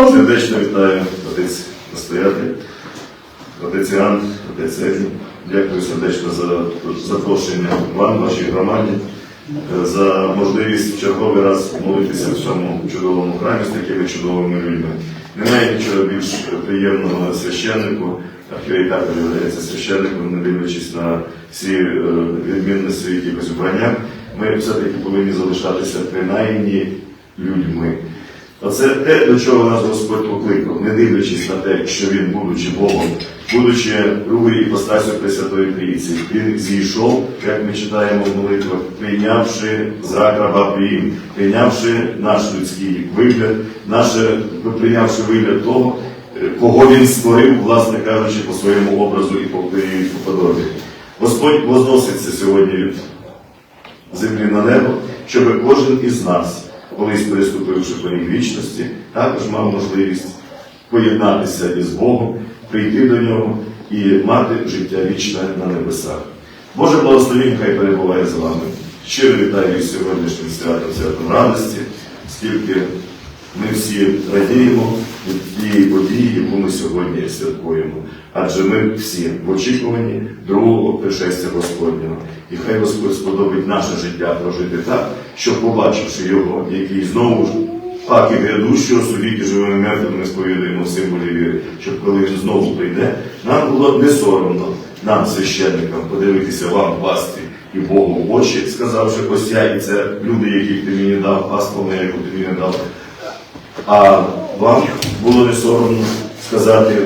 Сердечно вітаю отець настоятель, отець Іоанн, отець Езі. Дякую сердечно за запрошення вам, вашій громаді, е, за можливість в черговий раз молитися в цьому чудовому храмі з такими чудовими людьми. Немає нічого більш приємного священнику, також являється священником, не дивлячись на всі е, відмінності якихось вбрання. Ми все-таки повинні залишатися принаймні людьми. Оце те, до чого нас Господь покликав, не дивлячись на те, що він, будучи Богом, будучи другою іпостасю Пресвятої Трійці, він зійшов, як ми читаємо в молитвах, прийнявши раба приїм, прийнявши наш людський вигляд, наше, прийнявши вигляд того, кого він створив, власне кажучи, по своєму образу і по, по подобі. Господь возноситься сьогодні від землі на небо, щоб кожен із нас, колись переступивши поріг вічності, також мав можливість поєднатися із Богом, прийти до нього і мати життя вічне на небесах. Боже благословінь, хай перебуває з вами. Щиро вітаю сьогоднішнім святом, святом радості, скільки ми всі радіємо від тієї події, яку ми сьогодні святкуємо. Адже ми всі в очікуванні другого пришестя Господнього. І хай Господь сподобить наше життя прожити так, щоб, побачивши його, який знову ж паки грядущого судіки живими мертвими сповідуємо в символі віри, щоб коли він знову прийде, нам було не соромно, нам, священникам, подивитися вам в пасті і Богу в очі, сказавши, ось я і це люди, яких ти мені дав, паства моя, яку ти мені дав. А вам було не соромно сказати,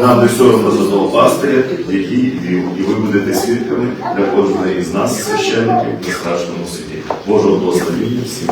нам не соромно за того пастиря, який вів. І ви будете свідками для кожного із нас, священників, на страшному суді. Божого благословення всім.